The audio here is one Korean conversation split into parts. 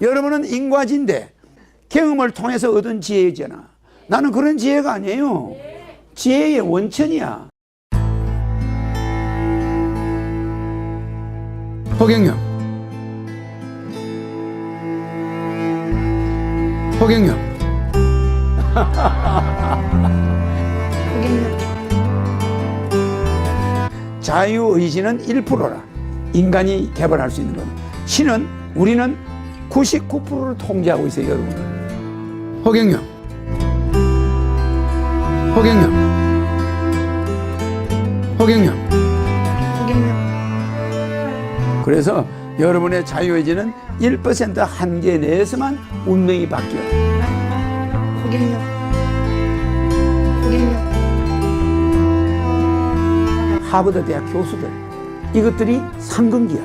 여러분은 인과지인데 경험을 통해서 얻은 지혜잖아. 나는 그런 지혜가 아니에요. 지혜의 원천이야. 허경영. 허경영. 자유의지는 1%라. 인간이 개발할 수 있는 건. 신은 우리는 99%를 통제하고 있어요, 여러분. 허경영. 허경영. 허경영. 그래서 여러분의 자유의지는 1% 한계 내에서만 운명이 바뀌어요. 고객님, 하버드 대학 교수들 이것들이 상근기야.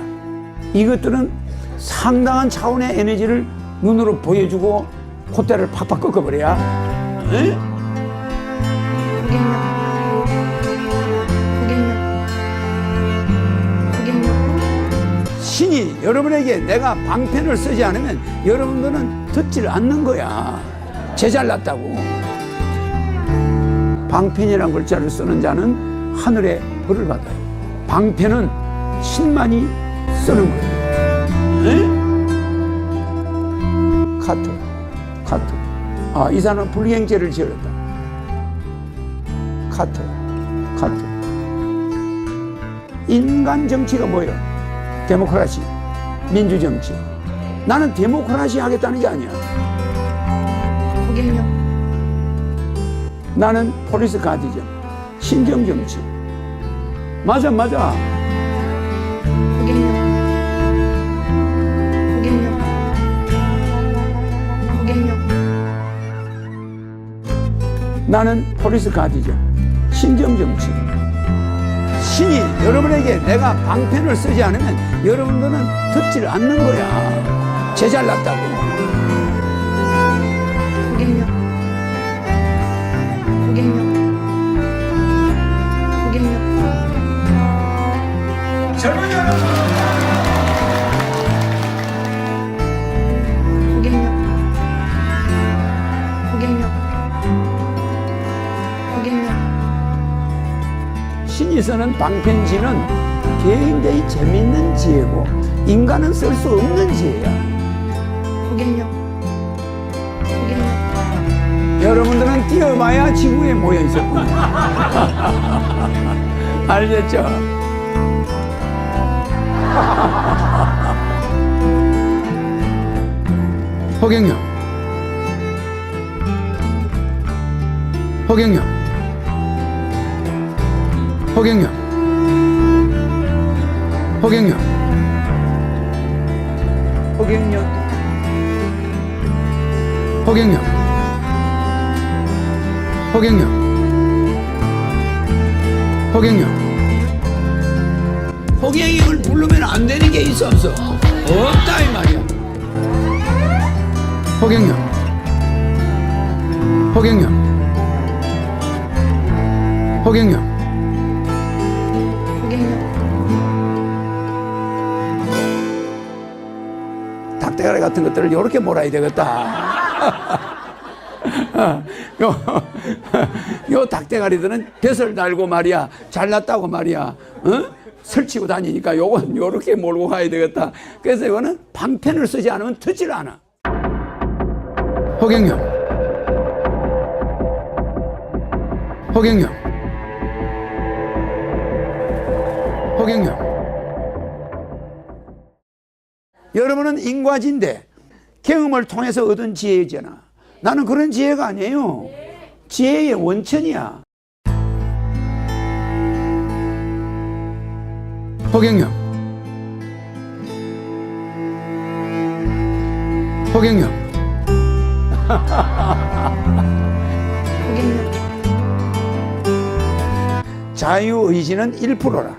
이것들은 상당한 차원의 에너지를 눈으로 보여주고 콧대를 팍팍 꺾어버려야 에? 신이 여러분에게 내가 방편을 쓰지 않으면 여러분들은 듣지를 않는 거야. 제잘났다고. 방편이라는 글자를 쓰는 자는 하늘의 벌을 받아요. 방편은 신만이 쓰는 거예요. 에? 카트, 카트. 아, 이 사람은 불경죄를 지었다. 카트, 카트. 인간 정치가 뭐예요? 데모크라시, 민주 정치. 나는 데모크라시 하겠다는 게 아니야. 고객님, 나는 폴리스 가디즘, 신정 정치. 맞아, 맞아. 나는 폴리스 가디즘, 신정정치. 신이 여러분에게 내가 방편을 쓰지 않으면 여러분들은 듣지를 않는 거야. 제 잘났다고. 신이 쓰는 방편지는 굉장히 재밌는 지혜고 인간은 쓸 수 없는 지혜야. 고객님, 고객님, 여러분들은 뛰어봐야 지구에 모여 있었군요. 알겠죠? 허경영. 허경영. 허경영. 허경영. 허경영. 허경영. 허경영. 허경영. 허경영을 부르면 안 되는 게 있어 없어? 없다 이 말이야. 허경영. 허경영. 허경영. 닭대가리 같은 것들을 이렇게 몰아야 되겠다. 요, 요 닭대가리들은 벼슬 달고 말이야. 잘났다고 말이야. 어? 설치고 다니니까 요건 요렇게 몰고 가야 되겠다. 그래서 이거는 방편을 쓰지 않으면 듣질 않아. 허경영. 허경영. 허경영. 여러분은 인과지인데 경험을 통해서 얻은 지혜잖아. 나는 그런 지혜가 아니에요. 지혜의 원천이야. 허경영. 허경영. 자유의지는 1%라.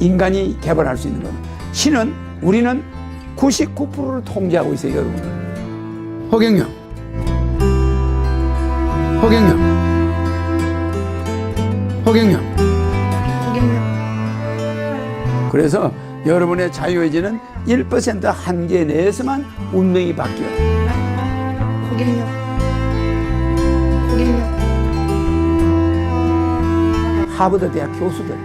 인간이 개발할 수 있는 건. 신은 우리는 99%를 통제하고 있어요, 여러분. 허경영. 허경영. 허경영. 그래서 여러분의 자유의지는 1% 한계 내에서만 운명이 바뀌어. 고객님. 고객님. 하버드 대학 교수들.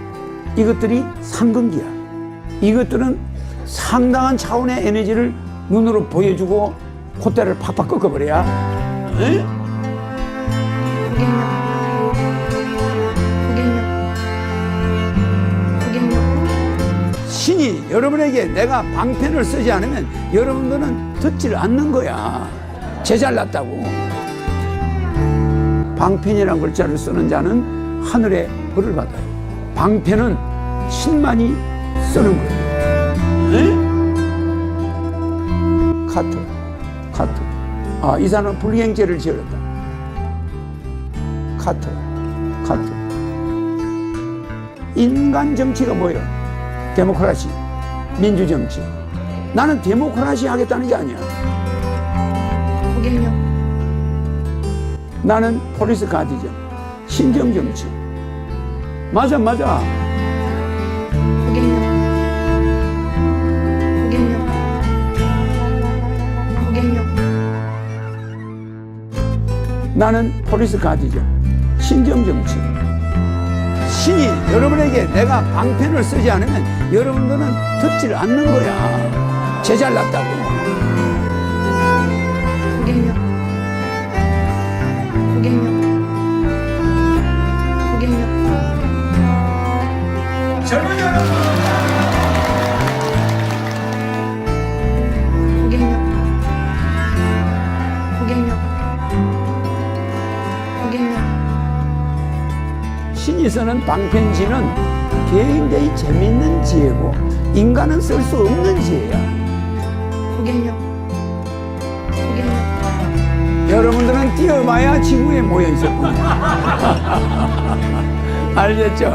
이것들이 상근기야. 이것들은 상당한 차원의 에너지를 눈으로 보여주고 콧대를 팍팍 꺾어버려야. 신이 여러분에게 내가 방편을 쓰지 않으면 여러분들은 듣지를 않는 거야. 제잘났다고. 방편이란 글자를 쓰는 자는 하늘의 벌을 받아요. 방편은 신만이 쓰는 거예요. 에? 카트, 카트. 아, 이 사람은 불경죄를 지었다. 카트, 카트. 인간 정치가 뭐예요? 데모크라시, 민주 정치. 나는 데모크라시 하겠다는 게 아니야. 고객님. 나는 폴리스 가디즘, 신정 정치. 맞아, 맞아. 나는 폴리스 가디즘, 신정정치. 신이 여러분에게 내가 방편을 쓰지 않으면 여러분들은 듣지를 않는 거야. 제잘났다고. 고객님. 고객님. 고객님. 젊은 여러분! 신이 쓰는 방편지는 굉장히 재밌는 지혜고 인간은 쓸 수 없는 지혜야. 고객님. 고객님. 여러분들은 뛰어봐야 지구에 모여 있을 뿐이야. 알겠죠?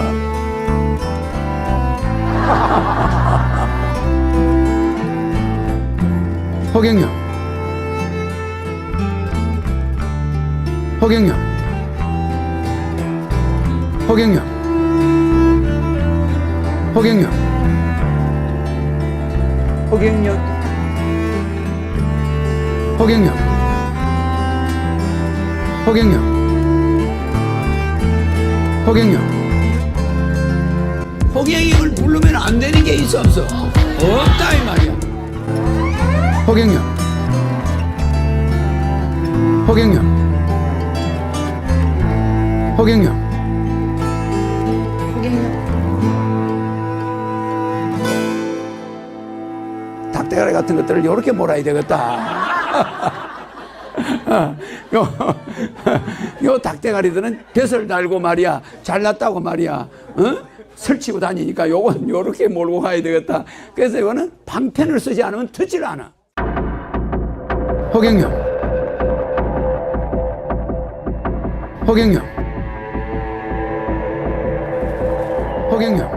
허경영. 허경영. 허경영. 허경영. 허경영. 허경영. 허경영. 허경영. 허경영을 부르면 안 되는 게 있어 없어? 없다 이 말이야. 허경영. 허경영. 허경영. 닭대가리 같은 것들을 이렇게 몰아야 되겠다. 어, 요, 요 닭대가리들은 벼슬 달고 말이야. 잘났다고 말이야. 어? 설치고 다니니까 요건 요렇게 몰고 가야 되겠다. 그래서 이거는 방편을 쓰지 않으면 듣질 않아. 허경영. 허경영. 허경영.